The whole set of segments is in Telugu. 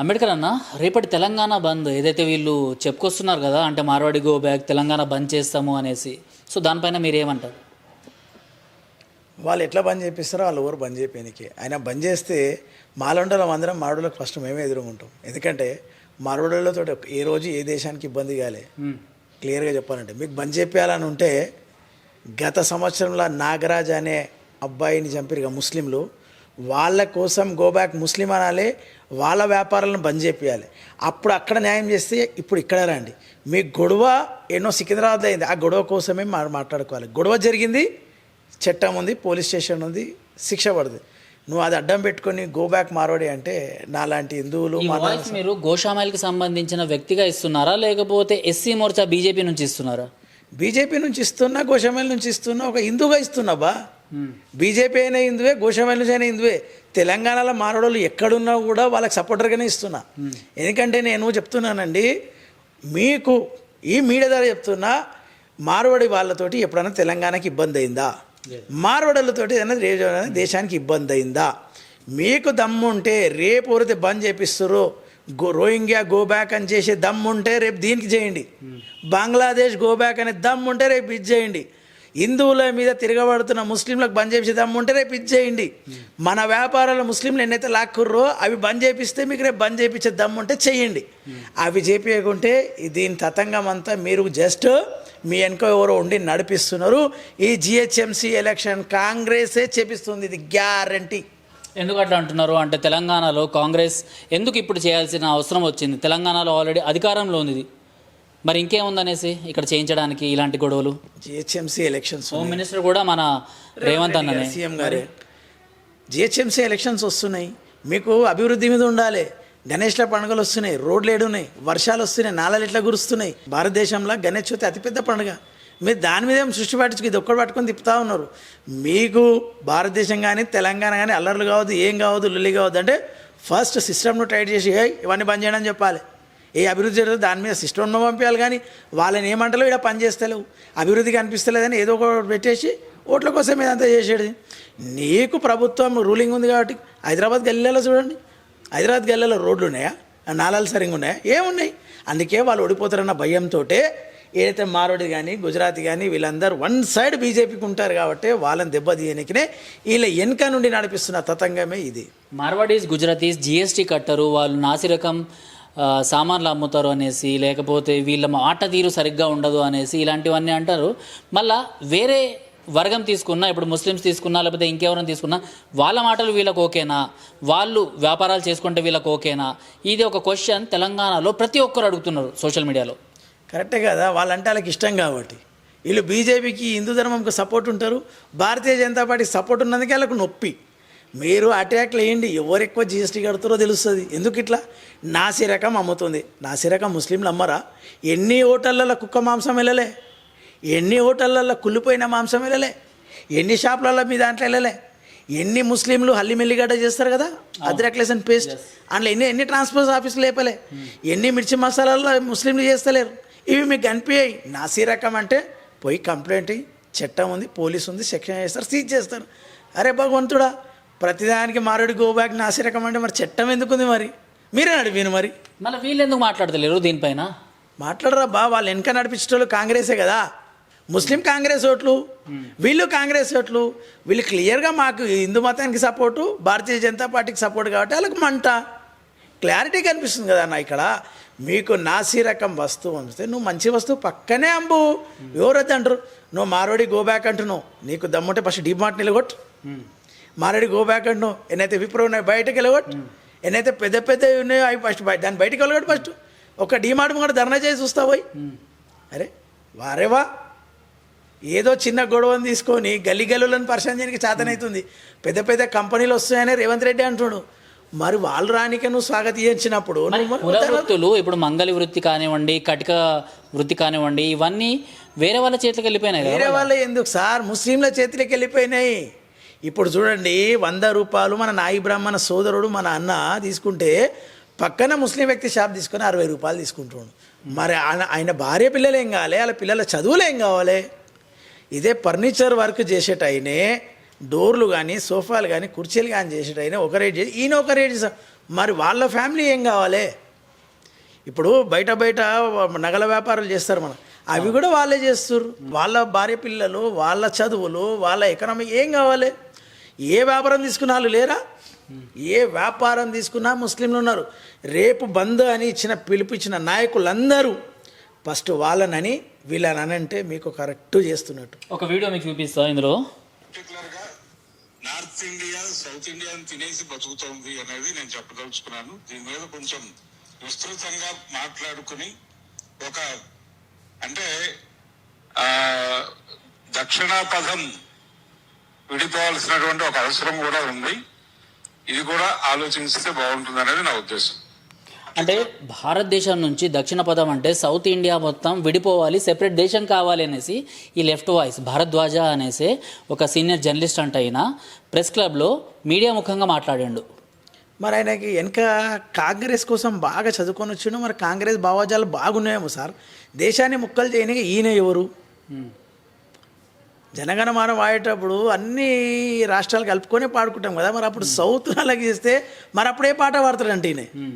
అంబేద్కర్ అన్న రేపటి తెలంగాణ బంద్. ఏదైతే వీళ్ళు చెప్పుకొస్తున్నారు కదా అంటే మార్వాడి గో బ్యాక్ తెలంగాణ బంద్ చేస్తాము అనేసి. సో దానిపైన మీరు ఏమంటారు వాళ్ళు ఎట్లా బంద్ చేపిస్తారో వాళ్ళు ఎవరు బంద్ చేయడానికి ఆయన బంద్ చేస్తే మాలండలం అందరం మారుడులకు ఫస్ట్ మేమే ఎదుర్కొంటాం ఎందుకంటే మారుడులతో ఏ రోజు ఏ దేశానికి ఇబ్బంది కాలే. క్లియర్గా చెప్పాలంటే. మీకు బంద్ చేపించాలని ఉంటే గత సంవత్సరంలో నాగరాజ్ అనే అబ్బాయిని చంపిరుగా ముస్లింలు. వాళ్ళ కోసం గోబ్యాక్ ముస్లిం అనాలి వాళ్ళ వ్యాపారాలను బంద్ చేపియాలి. అప్పుడు అక్కడ న్యాయం చేస్తే ఇప్పుడు ఇక్కడ రండి. మీ గొడవ ఎన్నో సికింద్రాబాద్లో అయింది. ఆ గొడవ కోసమే మా మాట్లాడుకోవాలి. గొడవ జరిగింది చట్టం ఉంది పోలీస్ స్టేషన్ ఉంది శిక్ష పడుతుంది. నువ్వు అది అడ్డం పెట్టుకొని గో బ్యాక్ మారోడి అంటే నాలాంటి హిందువులు మీరు గోషామైల్కి సంబంధించిన వ్యక్తిగా ఇస్తున్నారా? లేకపోతే ఎస్సీ మోర్చా బీజేపీ నుంచి ఇస్తున్నారా? బీజేపీ నుంచి ఇస్తున్నా గోషామైల్ నుంచి ఇస్తున్నా ఒక హిందువుగా ఇస్తున్నా బా. బీజేపీ అయినా హిందువే గోషామైల్ నుంచి అయినా హిందువే. తెలంగాణలో మారోడోళ్ళు ఎక్కడున్నా కూడా వాళ్ళకి సపోర్టర్గానే ఇస్తున్నా. ఎందుకంటే నేను చెప్తున్నానండి మీకు ఈ మీడియా ద్వారా చెప్తున్నా మార్వాడి వాళ్ళతోటి ఎప్పుడైనా తెలంగాణకి ఇబ్బంది అయిందా? మార్వాడలతోటి ఏదైనా దేశానికి ఇబ్బంది అయిందా? మీకు దమ్ము ఉంటే రేపు ఎవరైతే బంద్ చేపిస్తారో గో రోహింగ్యా గో బ్యాక్ అని చేసే దమ్ము ఉంటే రేపు దీనికి చేయండి. బంగ్లాదేశ్ గో బ్యాక్ అనే దమ్ము ఉంటే రేపు ఇది చేయండి. హిందువుల మీద తిరగబడుతున్న ముస్లింలకు బంద్ చేసే ఉంటే రేపు ఇచ్చేయండి చేయండి. మన వ్యాపారాలు ముస్లింలు ఎన్నైతే లాక్కుర్రో అవి బంద్ చేపిస్తే మీకు రేపు బంద్ చేపించే ఉంటే చెయ్యండి అవి చేపించకుంటే దీని తతంగం అంతా మీరు జస్ట్ మీ వెనుక ఎవరో ఉండి నడిపిస్తున్నారు. ఈ జిహెచ్ఎంసీ ఎలక్షన్ కాంగ్రెసే చేపిస్తుంది. ఇది గ్యారంటీ. ఎందుకు అట్లా అంటున్నారు? అంటే తెలంగాణలో కాంగ్రెస్ ఎందుకు ఇప్పుడు చేయాల్సిన అవసరం వచ్చింది? తెలంగాణలో ఆల్రెడీ అధికారంలో ఉంది మరి ఇంకేముందనేసి ఇక్కడ చేయించడానికి ఇలాంటి గొడవలు? జిహెచ్ఎంసీ ఎలక్షన్స్ హోమ్ మినిస్టర్ కూడా మన రేవంత్ అన్ననే. సీఎం గారే. జిహెచ్ఎంసీ ఎలక్షన్స్ వస్తున్నాయి. మీకు అభివృద్ధి మీద ఉండాలి. గణేష్ల పండుగలు వస్తున్నాయి. రోడ్లు ఏడున్నాయి. వర్షాలు వస్తున్నాయి. నాళాలు ఎట్లా కురుస్తున్నాయి. భారతదేశంలో గణేష్ చవితి అతిపెద్ద పండుగ. మీరు దాని మీద ఏం సృష్టి పట్టించుకు ఇది ఒక్కటి పట్టుకొని తిప్పుతా ఉన్నారు. మీకు భారతదేశం కానీ తెలంగాణ కానీ అల్లర్లు కావద్దు ఏం కావద్దు లొల్లి కావద్దు. అంటే ఫస్ట్ సిస్టమ్ను టైట్ చేసి "ఏయ్, ఇవన్నీ బంద్ చేయడం చెప్పాలి. ఏ అభివృద్ధి జరుగుతుంది దాని మీద సిస్టమ్ను పంపించాలి కానీ వాళ్ళని ఏమంటలో ఇక్కడ పని చేస్తలేవు? అభివృద్ధి కనిపిస్తలేదని ఏదో ఒకటి పెట్టేసి ఓట్ల కోసం ఇదంతా చేసేది. నీకు ప్రభుత్వం రూలింగ్ ఉంది కాబట్టి హైదరాబాద్ గల్లీలో చూడండి. హైదరాబాద్ గల్లీలో రోడ్లు ఉన్నాయా? నాలాలు సరిగా ఉన్నాయా? ఏమున్నాయి? అందుకే వాళ్ళు ఓడిపోతారన్న భయంతో ఏదైతే మారోడి కానీ గుజరాత్ కానీ వీళ్ళందరూ వన్ సైడ్ బీజేపీకి ఉంటారు కాబట్టి వాళ్ళని దెబ్బతీయనికినే వీళ్ళ వెనుక నుండి నడిపిస్తున్న తతంగమే ఇది. మార్వాడీస్ గుజరాతీస్ జిఎస్టీ కట్టరు. వాళ్ళు నాసిరకం సామాన్లు అమ్ముతారు అనేసి లేకపోతే వీళ్ళ మాట తీరు సరిగ్గా ఉండదు అనేసి ఇలాంటివన్నీ అంటారు. మళ్ళా వేరే వర్గం తీసుకున్నా ఇప్పుడు ముస్లిమ్స్ తీసుకున్నా లేకపోతే ఇంకెవరైనా తీసుకున్నా వాళ్ళ మాటలు వీళ్ళకి ఓకేనా? వాళ్ళు వ్యాపారాలు చేసుకుంటే వీళ్ళకి ఓకేనా? ఇది ఒక క్వశ్చన్ తెలంగాణలో ప్రతి ఒక్కరు అడుగుతున్నారు సోషల్ మీడియాలో. కరెక్టే కదా వాళ్ళంటే వాళ్ళకి ఇష్టం కాబట్టి. వీళ్ళు బీజేపీకి హిందూ ధర్మంకి సపోర్ట్ ఉంటారు భారతీయ జనతా పార్టీకి సపోర్ట్ ఉన్నందుకే వాళ్ళకు నొప్పి. మీరు అటాక్లు వేయండి. ఎవరు ఎక్కువ జిఎస్టీ కడుతారో తెలుస్తుంది. ఎందుకు ఇట్లా? నాసి రకం అమ్ముతుంది. నాసి రకం ముస్లింలు అమ్మరా? ఎన్ని హోటళ్ళల్లో కుక్క మాంసం వెళ్ళలే? ఎన్ని హోటళ్ళల్లో కుళ్ళిపోయిన మాంసం వెళ్ళలే? ఎన్ని షాపులలో మీ దాంట్లో వెళ్ళలే? ఎన్ని ముస్లింలు హల్లి మెల్లిగడ్డ చేస్తారు కదా? అద్రక్లేసన్ పేస్ట్. అందులో ఎన్ని ఎన్ని ట్రాన్స్పోర్ట్ ఆఫీసులు లేపలే? ఎన్ని మిర్చి మసాలాల్లో ముస్లింలు చేస్తలేరు? ఇవి మీకు కనిపించాయి నాసీ రకం అంటే పోయి కంప్లైంట్. చట్టం ఉంది పోలీస్ ఉంది సెక్షన్ చేస్తారు సీజ్ చేస్తారు. అరే భగవంతుడా! ప్రతిదానికి మారుడి గోబ్యాక్ నాసీ రకం అంటే మరి చట్టం ఎందుకుంది మరి? మీరే నడిపిను మరి. మళ్ళీ వీళ్ళు ఎందుకు మాట్లాడతలేరు దీనిపైన? మాట్లాడరా బా వాళ్ళు వెనక నడిపించేటోళ్ళు కాంగ్రెసే కదా. ముస్లిం కాంగ్రెస్ ఓట్లు వీళ్ళు కాంగ్రెస్ ఓట్లు వీళ్ళు క్లియర్గా మాకు హిందూ మతానికి సపోర్టు భారతీయ జనతా పార్టీకి సపోర్ట్ కాబట్టి వాళ్ళకి మంట. క్లారిటీ కనిపిస్తుంది కదా అన్న ఇక్కడ. మీకు నాసి రకం వస్తువు అమ్మితే నువ్వు మంచి వస్తువు పక్కనే అంబు. ఎవరైతే అంటారు నువ్వు మారోడి గో బ్యాక్ అంటున్నావు. నీకు దమ్ముంటే ఫస్ట్ డిమార్ట్ నిలగొట్టు. మారేడు గో బ్యాక్ అంటున్నావు ఎన్నైతే విప్రో ఉన్నాయి బయటకు వెళ్ళగొట్టు. ఎన్నైతే పెద్ద పెద్ద ఉన్నాయో అవి ఫస్ట్ బయట దాన్ని బయటకు వెళ్ళగొట్టు ఫస్ట్. ఒక డిమార్ట్ కూడా ధర్నా చేసి చూస్తావు పోయి. అరే వారేవా ఏదో చిన్న గొడవని తీసుకొని గల్లి గల్లులను పరిచయం చేయడానికి చేతనవుతుంది పెద్ద పెద్ద కంపెనీలు వస్తాయని రేవంత్ రెడ్డి అంటున్నాడు. మరి వాళ్ళు రానికే నువ్వు స్వాగతించినప్పుడు వృత్తులు ఇప్పుడు మంగళి వృత్తి కానివ్వండి కటిక వృత్తి కానివ్వండి ఇవన్నీ వేరే వాళ్ళ చేతికి వెళ్ళిపోయినాయి వేరే వాళ్ళే ఎందుకు? సార్ ముస్లింల చేతిలోకి వెళ్ళిపోయినాయి. ఇప్పుడు చూడండి వంద రూపాయలు మన నాయి బ్రాహ్మణ సోదరుడు మన అన్న తీసుకుంటే పక్కన ముస్లిం వ్యక్తి షాప్ తీసుకొని అరవై రూపాయలు తీసుకుంటున్నాడు మరి ఆయన ఆయన భార్య పిల్లలు ఏం కావాలి? వాళ్ళ పిల్లల చదువులు ఏం కావాలి? ఇదే ఫర్నిచర్ వర్క్ చేసేటైనే డోర్లు కానీ సోఫాలు కానీ కుర్చీలు కానీ చేసేట అయినా ఒక రేట్ చేసి ఈయన ఒక రేట్ మరి వాళ్ళ ఫ్యామిలీ ఏం కావాలి? ఇప్పుడు బయట బయట నగల వ్యాపారాలు చేస్తారు మనం. అవి కూడా వాళ్ళే చేస్తారు వాళ్ళ భార్య పిల్లలు వాళ్ళ చదువులు వాళ్ళ ఎకనామిక్ ఏం కావాలి? ఏ వ్యాపారం తీసుకున్న వాళ్ళు లేరా? ఏ వ్యాపారం తీసుకున్నా ముస్లింలు ఉన్నారు. రేపు బంద్ అని ఇచ్చిన పిలుపు ఇచ్చిన నాయకులందరూ ఫస్ట్ వాళ్ళనని వీళ్ళని అంటే మీకు కరెక్ట్ చేస్తున్నట్టు. ఒక వీడియో మీకు చూపిస్తా ఇందులో. పర్టికులర్గా నార్త్ ఇండియా సౌత్ ఇండియాని తినేసి బతుకుతోంది అనేది నేను చెప్పదలుచుకున్నాను. దీని మీద కొంచెం విస్తృతంగా మాట్లాడుకుని ఒక అంటే ఆ దక్షిణ పదం విడిపోవాల్సినటువంటి ఒక అవసరం కూడా ఉంది. ఇది కూడా ఆలోచిస్తే బాగుంటుంది అనేది నా ఉద్దేశం. అంటే భారతదేశం నుంచి దక్షిణ పదం అంటే సౌత్ ఇండియా మొత్తం విడిపోవాలి సెపరేట్ దేశం కావాలి అనేసి ఈ లెఫ్ట్ వాయిస్ భారద్వాజ అనేసి ఒక సీనియర్ జర్నలిస్ట్ అంటే అయినా ప్రెస్ క్లబ్లో మీడియా ముఖంగా మాట్లాడాడు. మరి ఆయనకి వెనక కాంగ్రెస్ కోసం బాగా చదువుకొని వచ్చిండు. మరి కాంగ్రెస్ భావజాలు బాగున్నాయేమో సార్. దేశాన్ని ముక్కలు చేయడానికి ఈయన ఎవరు? జనగణమానం వాడేటప్పుడు అన్ని రాష్ట్రాలు కలుపుకొని పాడుకుంటాం కదా. మరి అప్పుడు సౌత్ అలాగే చేస్తే మరి అప్పుడు పాట పాడతాడంటే ఈయన.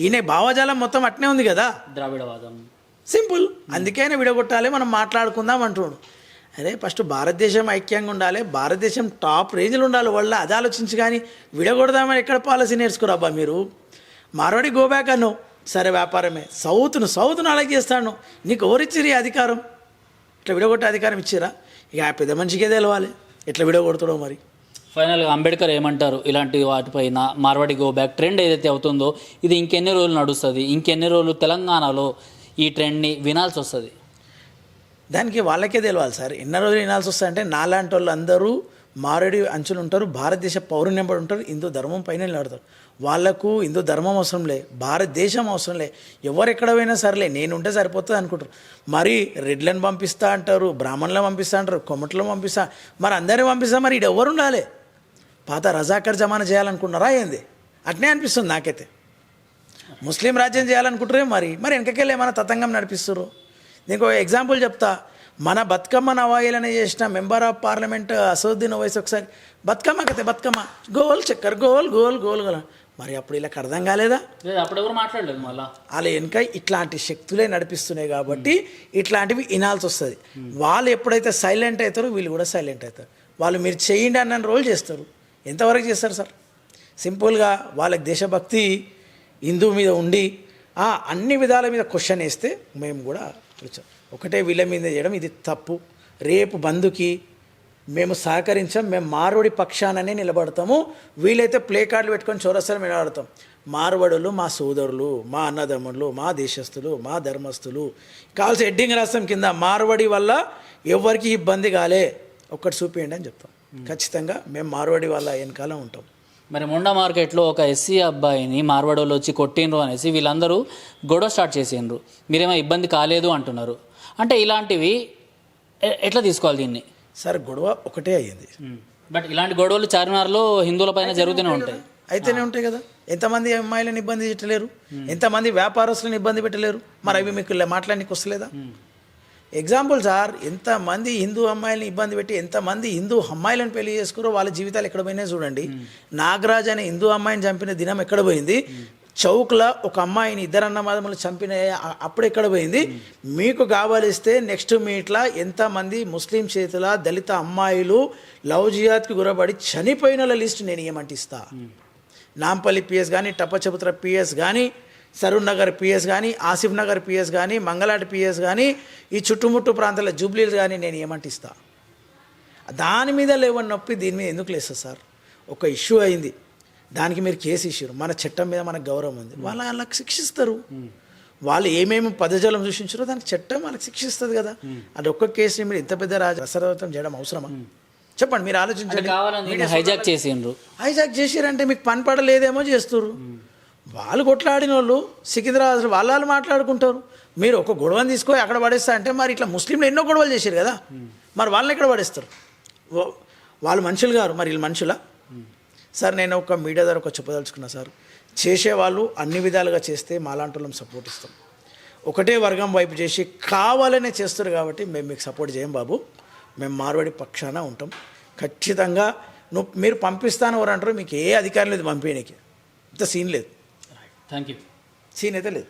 ఈయన భావజాలం మొత్తం అట్నే ఉంది కదా. ద్రావిడవాదం. సింపుల్. అందుకే ఆయన విడగొట్టాలి మనం మాట్లాడుకుందాం అంటున్నాడు. అరే ఫస్ట్ భారతదేశం ఐక్యంగా ఉండాలి భారతదేశం టాప్ రేంజ్లో ఉండాలి వాళ్ళ అది ఆలోచించి కానీ విడగొడదామని ఎక్కడ పాలసీ నేర్చుకోరబ్బా మీరు? మార్వాడి గోబ్యాక్ అన్నావు. సరే వ్యాపారమే. సౌత్ను సౌత్ను అలాగే చేస్తాను నీకు ఎవరిచ్చిరు అధికారం? ఇట్లా విడగొట్టే అధికారం ఇచ్చిరా ఇక ఆ పెద్ద మనిషికే తెలవాలి. ఎట్లా విడగొడుతాడో మరి. ఫైనల్గా అంబేద్కర్ ఏమంటారు? ఇలాంటి వాటిపైన మార్వాడి గో బ్యాక్ ట్రెండ్ ఏదైతే అవుతుందో ఇది ఇంకెన్ని రోజులు నడుస్తుంది? ఇంకెన్ని రోజులు తెలంగాణలో ఈ ట్రెండ్ని వినాల్సి వస్తుంది? దానికి వాళ్ళకే తెలియాలి సార్. ఎన్ని రోజులు వినాల్సి వస్తాయంటే నాలాంటి వాళ్ళు అందరూ మారేడు అంచులు ఉంటారు భారతదేశ పౌరు ఉంటారు హిందూ ధర్మం పైన నిలబడతారు. వాళ్ళకు హిందూ ధర్మం అవసరం లే భారతదేశం అవసరం లే ఎవరెక్కడ పోయినా సరేలే నేను ఉంటే సరిపోతుంది అనుకుంటారు. మరి రెడ్లను పంపిస్తా అంటారు బ్రాహ్మణులను పంపిస్తా అంటారు కొమ్మట్లను పంపిస్తా మరి అందరిని పంపిస్తా మరి ఇటు ఎవరు ఉండాలి? పాత రజాకర్ జమానా చేయాలనుకున్నారా ఏంది? అట్నే అనిపిస్తుంది నాకైతే. ముస్లిం రాజ్యం చేయాలనుకుంటారే మరి మరి వెనకకెళ్ళి ఏమైనా తతంగం నడిపిస్తారు నీకు ఎగ్జాంపుల్ చెప్తా. మన బతుకమ్మ నవాయిలని చేసిన మెంబర్ ఆఫ్ పార్లమెంట్ అసదుద్దీన్ వయసు ఒకసారి బతుకమ్మ కతే బతుకమ్మ. గోల్ చక్కర్ గోల్ గోల్ గోల్ గోల్. మరి అప్పుడు ఇలా అర్థం కాలేదా? అప్పుడు ఎవరు మాట్లాడలేదు మళ్ళా? వాళ్ళ వెనుక ఇట్లాంటి శక్తులే నడిపిస్తున్నాయి కాబట్టి ఇట్లాంటివి వినాల్సి వస్తుంది. వాళ్ళు ఎప్పుడైతే సైలెంట్ అవుతారో వీళ్ళు కూడా సైలెంట్ అవుతారు. వాళ్ళు మీరు చేయండి అన్న రోల్ చేస్తారు. ఎంతవరకు చేస్తారు సార్? సింపుల్గా వాళ్ళకి దేశభక్తి హిందూ మీద ఉండి ఆ, అన్ని విధాల మీద క్వశ్చన్ వేస్తే మేము కూడా ఒకటే వీళ్ళ మీద చేయడం ఇది తప్పు. రేపు బంధుకి మేము సహకరించాం మేము మార్వడి పక్షాననే నిలబడతాము. వీలైతే ప్లే కార్డులు పెట్టుకొని చౌరస్తాలు నిలబడతాం. మార్వడులు మా సోదరులు మా అన్నదమ్ములు మా దేశస్తులు మా ధర్మస్తులు కావాల్సి హెడ్డింగ్ రాస్తాం కింద మార్వడి వల్ల ఎవరికి ఇబ్బంది కాలే. ఒక్కటి చూపించండి అని చెప్తాం. ఖచ్చితంగా మేము మార్వడి వల్ల వెనకాల ఉంటాం. మరి మొండా మార్కెట్లో ఒక ఎస్సీ అబ్బాయిని మార్వాడోళ్ళు వచ్చి కొట్టిండ్రు అనేసి వీళ్ళందరూ గొడవ స్టార్ట్ చేసిండ్రు. మీరేమో ఇబ్బంది కాలేదు అంటున్నారు. అంటే ఇలాంటివి ఎట్లా తీసుకోవాలి దీన్ని? సార్ గొడవ ఒకటే అయ్యింది. బట్ ఇలాంటి గొడవలు చార్మినార్లో హిందువుల పైన జరుగుతూనే ఉంటాయి అయితేనే ఉంటాయి కదా. ఎంతమంది అమ్మాయిలను ఇబ్బంది పెట్టలేరు? ఎంతమంది వ్యాపారస్తులను ఇబ్బంది పెట్టలేరు? మరి అవి మీకు మాట్లాడడానికి వస్తలేదా? ఎగ్జాంపుల్ సార్ ఎంతమంది హిందూ అమ్మాయిలను ఇబ్బంది పెట్టి ఎంతమంది హిందూ అమ్మాయిలను పెళ్ళి చేసుకురో వాళ్ళ జీవితాలు ఎక్కడ పోయినాయి చూడండి. నాగరాజ్ అనే హిందూ అమ్మాయిని చంపిన దినం ఎక్కడ పోయింది? చౌక్లో ఒక అమ్మాయిని ఇద్దరు అన్నమాదములు చంపిన అప్పుడు ఎక్కడ పోయింది? మీకు కావాలిస్తే నెక్స్ట్ మీట్లా ఎంతమంది ముస్లిం చేతుల దళిత అమ్మాయిలు లవ్ జియాద్కి గురబడి చనిపోయిన వాళ్ళ లిస్ట్ నేను ఏమంటిస్తా నాంపల్లి పిఎస్ కానీ టప్పచపుత్ర పిఎస్ కానీ సరూర్ నగర్ పిఎస్ కానీ ఆసిఫ్ నగర్ పిఎస్ కానీ మంగళాటి పిఎస్ కానీ ఈ చుట్టుముట్టు ప్రాంతాల జూబ్లీలు కానీ నేను ఏమంటిస్తా. దాని మీద లేవని నొప్పి దీని మీద ఎందుకు లేదు సార్? ఒక ఇష్యూ అయింది. దానికి మీరు కేసు ఇష్యూరు మన చట్టం మీద మనకు గౌరవం ఉంది. వాళ్ళు వాళ్ళకి శిక్షిస్తారు. వాళ్ళు ఏమేమి పదజలం సృష్టించారో దానికి చట్టం వాళ్ళకి శిక్షిస్తుంది కదా. అది ఒక్క కేసుని మీరు ఇంత పెద్ద రాజ రసరవతం చేయడం అవసరమా? చెప్పండి మీరు అంటే ఆలోచించండి. హైజాక్ చేసిండ్రు. హైజాక్ చేసిరంటే మీకు పని పడలేదేమో చేస్తారు వాళ్ళు కొట్లాడిన వాళ్ళు సికింద్రాబాద్ వాళ్ళ వాళ్ళు మాట్లాడుకుంటారు. మీరు ఒక గొడవని తీసుకొని అక్కడ పడేస్తా అంటే మరి ఇట్లా ముస్లింలు ఎన్నో గొడవలు చేశారు కదా. మరి వాళ్ళని ఎక్కడ పడేస్తారు? వాళ్ళు మనుషులు గారు మరి వీళ్ళు మనుషులా? సార్ నేను ఒక మీడియా ద్వారా ఒక చెప్పదలుచుకున్నా సార్. చేసేవాళ్ళు అన్ని విధాలుగా చేస్తే మాలాంటి వాళ్ళం సపోర్ట్ ఇస్తాం. ఒకటే వర్గం వైపు చేసి కావాలనే చేస్తారు కాబట్టి మేము మీకు సపోర్ట్ చేయం బాబు. మేము మార్వాడి పక్షాన ఉంటాం. ఖచ్చితంగా నువ్వు మీరు పంపిస్తాను ఎవరు అంటారు మీకు ఏ అధికారం లేదు పంపించడానికి ఇంత సీన్ లేదు. థ్యాంక్ యూ సీన్ అయితే లేదు